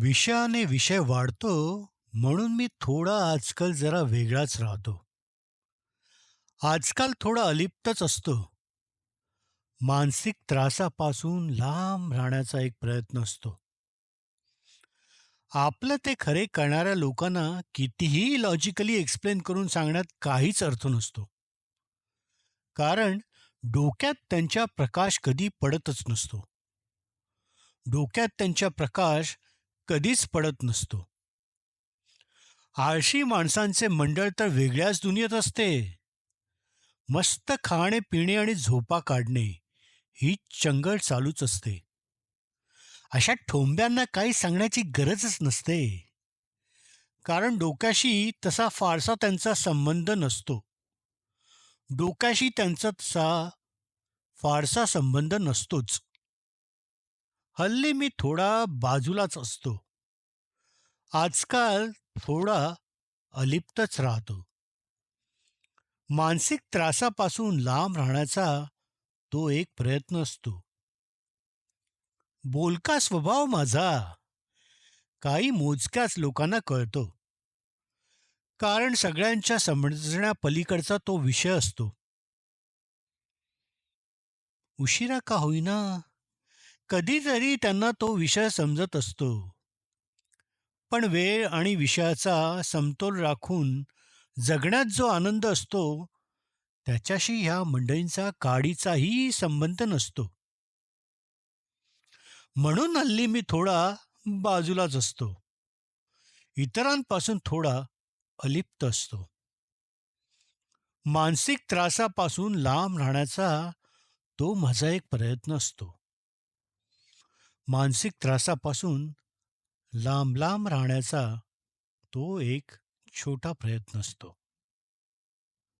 विषयाने विषय वाढतो म्हणून मी थोडा आजकाल जरा वेगळाच राहतो. आजकाल थोडा अलिप्तच असतो. मानसिक त्रासापासून लांब राहण्याचा एक प्रयत्न असतो. आपलं ते खरे करणाऱ्या लोकांना कितीही लॉजिकली एक्सप्लेन करून सांगण्यात काहीच अर्थ नसतो. कारण डोक्यात त्यांच्या प्रकाश कधी पडतच नसतो. डोक्यात त्यांच्या प्रकाश कधीच पडत नसतो. आळशी माणसांचे मंडळ तर वेगळ्याच दुनियेत असते. मस्त खाणे पिणे आणि झोपा काढणे ही चंगळ चालूच असते. अशा ठोंब्यांना काही सांगण्याची गरजच नसते. कारण डोक्याशी तसा फारसा त्यांचा संबंध नसतो. डोक्याशी त्यांचा तसा फारसा संबंध नसतोच. हल्ली मी थोडा बाजूलाच असतो. आजकाल थोडा अलिप्तच राहतो. मानसिक त्रासापासून लांब राहण्याचा तो एक प्रयत्न असतो. बोलका स्वभाव माझा काही मोजक्याच लोकांना कळतो. कारण सगळ्यांच्या समजण्यापलीकडचा तो विषय असतो. उशिरा का होईना कधीतरी त्यांना तो विषय समजत असतो. पण वेळ आणि विषयाचा समतोल राखून जगण्यात जो आनंद असतो त्याच्याशी ह्या मंडळींचा काडीचाही संबंध नसतो. म्हणून हल्ली मी थोडा बाजूलाच असतो. इतरांपासून थोडा अलिप्त असतो. मानसिक त्रासापासून लांब राहण्याचा तो माझा एक प्रयत्न असतो. मानसिक त्रासापासून लांब लांब राहण्याचा तो एक छोटा प्रयत्न असतो.